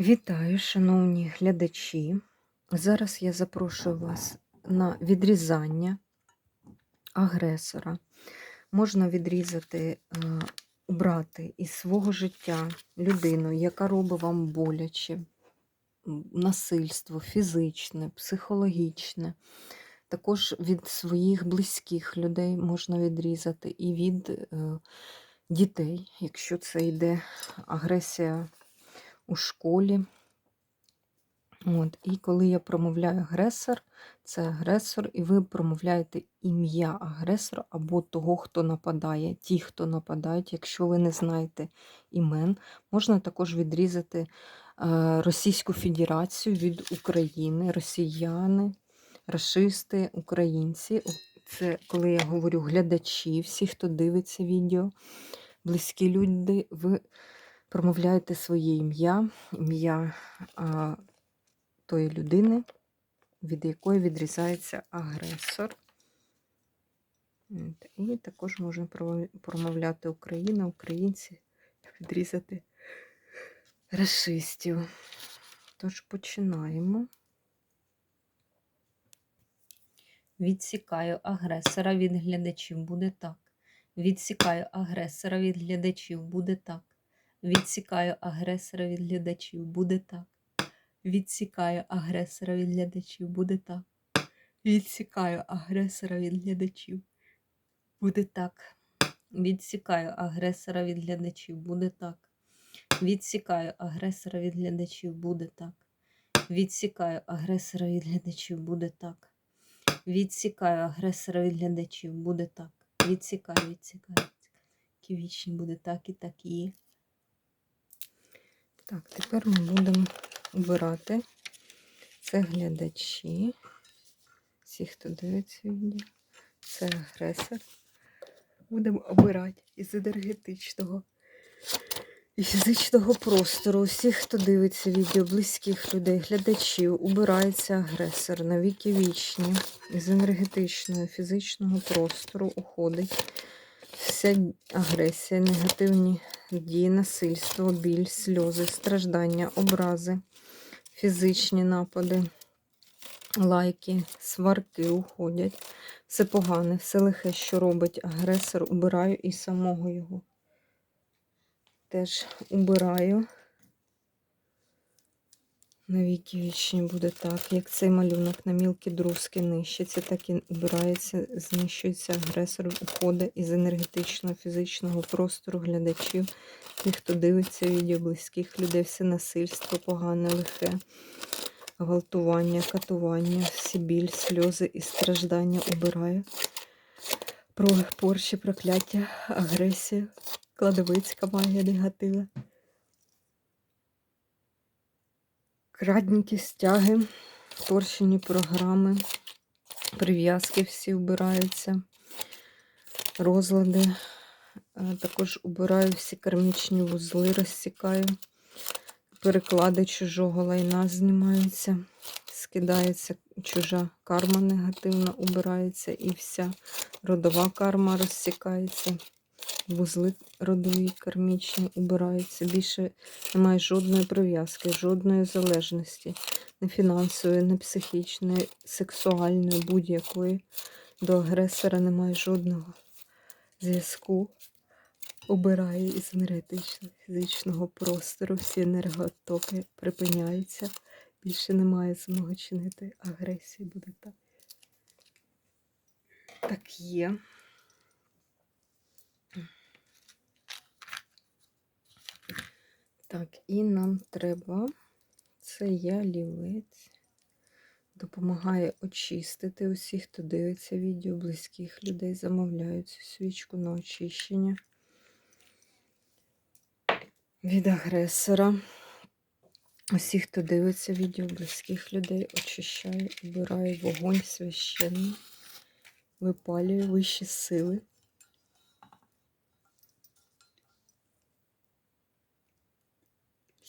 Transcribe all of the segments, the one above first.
Вітаю, шановні глядачі. Зараз я запрошую вас на відрізання агресора. Можна відрізати, е, убрати із свого життя людину, яка робить вам боляче, насильство, фізичне, психологічне. Також від своїх близьких людей можна відрізати і від е, дітей, якщо це йде агресія у школі. От, І коли я промовляю агресор, це агресор, і ви промовляєте ім'я агресора або того, хто нападає, ті, хто нападають. Якщо ви не знаєте імен, можна також відрізати е, Російську Федерацію від України, росіяни, расисти, українці. Це коли я говорю глядачі, всі, хто дивиться відео, близькі люди, ви промовляєте своє ім'я, ім'я тої людини, від якої відрізається агресор. І також можна промовляти Україна, українці, відрізати расистів. Тож починаємо. Відсікаю агресора від глядачів буде так. Відсікаю агресора від глядачів буде так. Відсікаю агресора від глядачів буде так. Відсікаю агресора від глядачів буде так. Відсікаю агресора від глядачів буде так. Відсікаю агресора від глядачів буде так. Відсікаю агресора від глядачів буде так. Відсікаю агресора від глядачів буде так. Відсікаю агресора від глядачів буде так. Відсікаю, відсікаю, відсікаю. Вічні буде так і так і є. Так, тепер ми будемо обирати. Це глядачі. Всі, хто дивиться відео. Це агресор. Будемо обирати із енергетичного і фізичного простору. Усіх, хто дивиться відео, близьких людей, глядачів, убирається агресор на віки вічні. Із енергетичного, фізичного простору уходить вся агресія, негативні дії, насильство, біль, сльози, страждання, образи, фізичні напади, лайки, сварки уходять. Все погане, все лихе, що робить агресор, убираю і самого його. Теж убираю. На віки вічні буде так, як цей малюнок на мілкі друзки нищиться, так і убирається, знищується агресор, уходить із енергетичного, фізичного простору глядачів, тих, хто дивиться відео близьких людей, все насильство, погане, лихе, гвалтування, катування, всі біль, сльози і страждання убираю. Про порчі, прокляття, агресію, кладовицька магія негатива. Крадніки, стяги, торщені програми, прив'язки всі вбираються, розлади. Е, Також убираю всі кармічні вузли, розсікаю, переклади чужого лайна знімаються, скидається чужа карма негативна, убирається і вся родова карма розсікається. Вузли родові, кармічні убираються. Більше немає жодної прив'язки, жодної залежності, не фінансової, не психічної, сексуальної, будь-якої. До агресора немає жодного зв'язку. Обираю із енергетичного, фізичного простору. Всі енерготоки припиняються. Більше немає змоги чинити агресії. Буде так. Так є. Так, і нам треба, це я лівець, допомагає очистити усіх, хто дивиться відео, близьких людей, замовляють цю свічку на очищення від агресора. Усіх, хто дивиться відео, близьких людей, очищаю, обираю вогонь священний, випалюю вищі сили.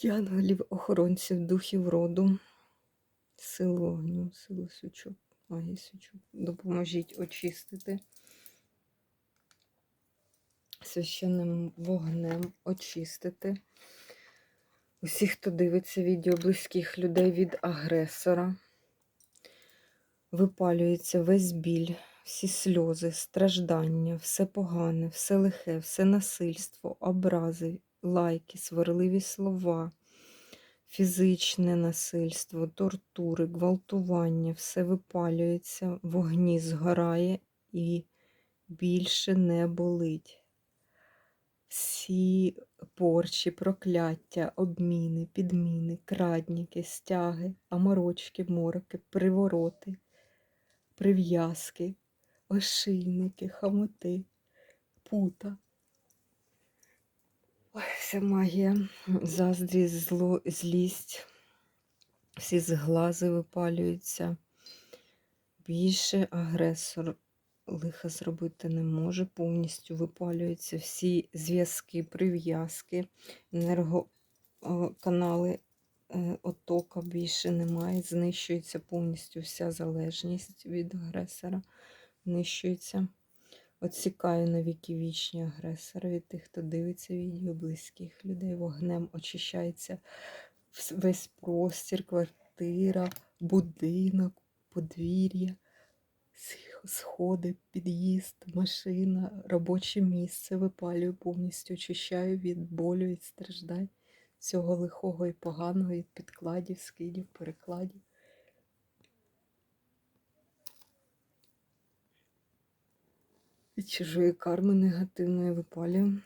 Янголів, охоронців, духів роду, сил вогню, силу свічок, магії свічок. Допоможіть очистити. Священним вогнем, очистити. Усі, хто дивиться відео близьких людей від агресора, випалюється весь біль, всі сльози, страждання, все погане, все лихе, все насильство, образи, лайки, сварливі слова, фізичне насильство, тортури, гвалтування, все випалюється, в огні згорає і більше не болить. Всі порчі, прокляття, обміни, підміни, крадніки, стяги, аморочки, мороки, привороти, прив'язки, ошийники, хамоти, пута. Ой, вся магія, заздрість, зло, злість, всі зглази випалюються. Більше агресор лиха зробити не може, повністю випалюються всі зв'язки, прив'язки, енергоканали е, отока більше немає, знищується повністю вся залежність від агресора, знищується. Отсікаю на віки вічні агресора від тих, хто дивиться відео близьких людей. Вогнем очищається весь простір, квартира, будинок, подвір'я, сходи, під'їзд, машина, робоче місце випалюю повністю, очищаю від болю, від страждань, всього лихого і поганого, від підкладів, скидів, перекладів. Чужої карми негативної випалюю.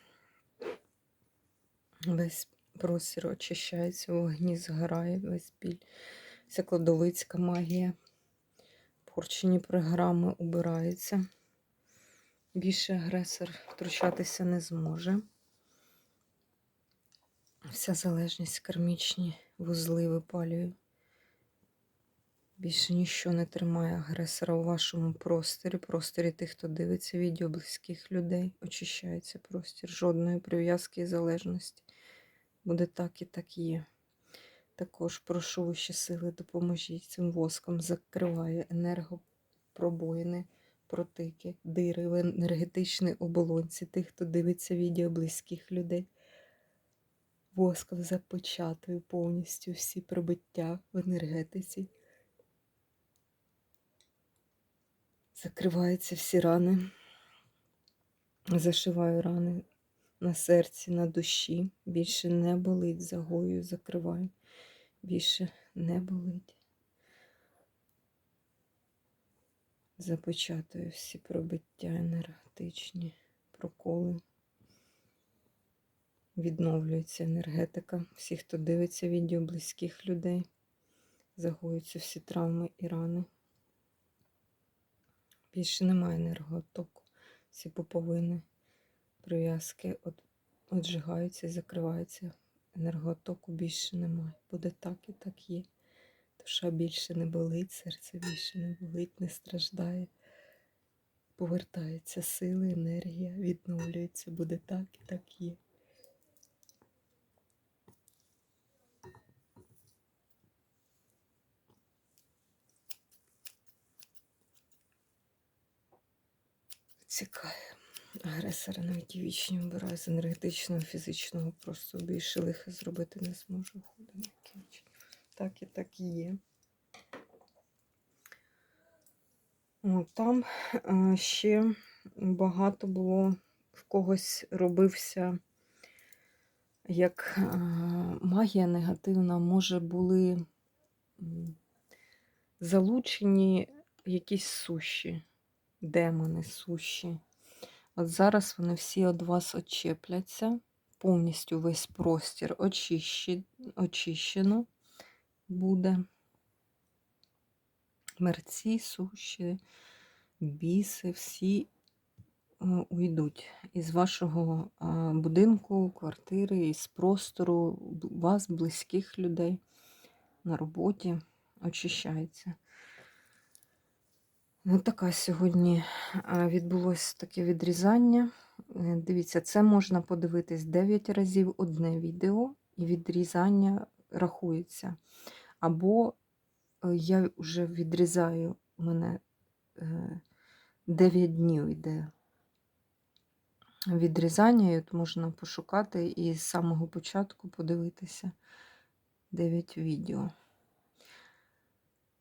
Весь простір очищається, вогні згорає, весь біль, вся кладовицька магія, порчені програми убираються. Більше агресор втручатися не зможе. Вся залежність, кармічні вузли випалюю. Більше ніщо не тримає агресора у вашому просторі, просторі тих, хто дивиться відео близьких людей. Очищається простір, жодної прив'язки і залежності. Буде так і так є. Також прошу вищі сили, допоможіть цим воском, закриває енергопробоїни, протики, дири в енергетичній оболонці тих, хто дивиться відео близьких людей. Воском запечатую повністю всі пробиття в енергетиці. Закриваються всі рани. Зашиваю рани на серці, на душі. Більше не болить, загою закриваю. Більше не болить. Запечатую всі пробиття енергетичні, проколи. Відновлюється енергетика. Всі, хто дивиться відео близьких людей, загоюються всі травми і рани. Більше немає енерготоку. Всі пуповини, прив'язки от, отжигаються і закриваються. Енерготоку більше немає. Буде так і так є. Душа більше не болить, серце більше не болить, не страждає. Повертаються сили, енергія, відновлюється, буде так і так є. Цікає. Агресора навіть вічні вбираю з енергетичного, фізичного, просто більше лиха зробити не зможу. Так і так і є. Там е, ще багато було в когось робився, як е, магія негативна, може були залучені якісь суші, демони суші. От зараз вони всі від вас очепляться, повністю весь простір очищі, очищено буде. Мерці, суші, біси, всі е, уйдуть із вашого е, будинку, квартири, із простору вас, близьких людей на роботі очищається. Ну, така сьогодні а, відбулось таке відрізання. Е, Дивіться, це можна подивитись 9 разів одне відео, і відрізання рахується. Або е, я вже відрізаю, у мене 9 днів йде відрізання, і от можна пошукати і з самого початку подивитися. 9 відео.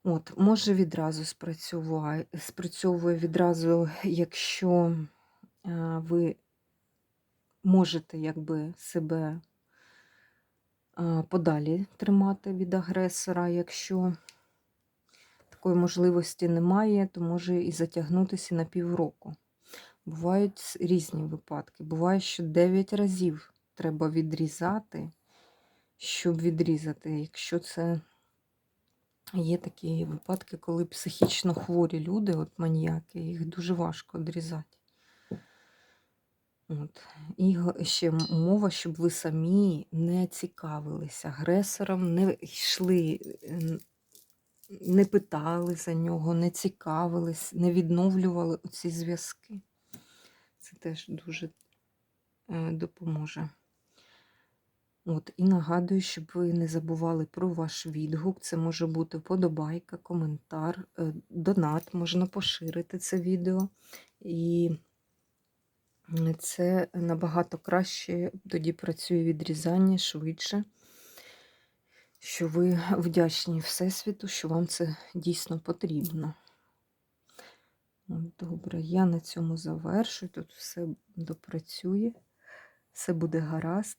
От, може відразу спрацюває, спрацьовує відразу, якщо е, ви можете якби себе е, подалі тримати від агресора. Якщо такої можливості немає, то може і затягнутися на півроку. Бувають різні випадки. Буває, що 9 разів треба відрізати, щоб відрізати. Якщо це є такі випадки, коли психічно хворі люди, от маніяки, їх дуже важко відрізати. От. І ще м- умова, щоб ви самі не цікавилися агресором, не йшли, не питали за нього, не цікавились, не відновлювали ці зв'язки. Це теж дуже е, допоможе. От, і нагадую, щоб ви не забували про ваш відгук. Це може бути вподобайка, коментар, е, донат, можна поширити це відео. І це набагато краще тоді працює відрізання швидше. Що ви вдячні Всесвіту, що вам це дійсно потрібно. Добре, я на цьому завершую. Тут все допрацює, все буде гаразд.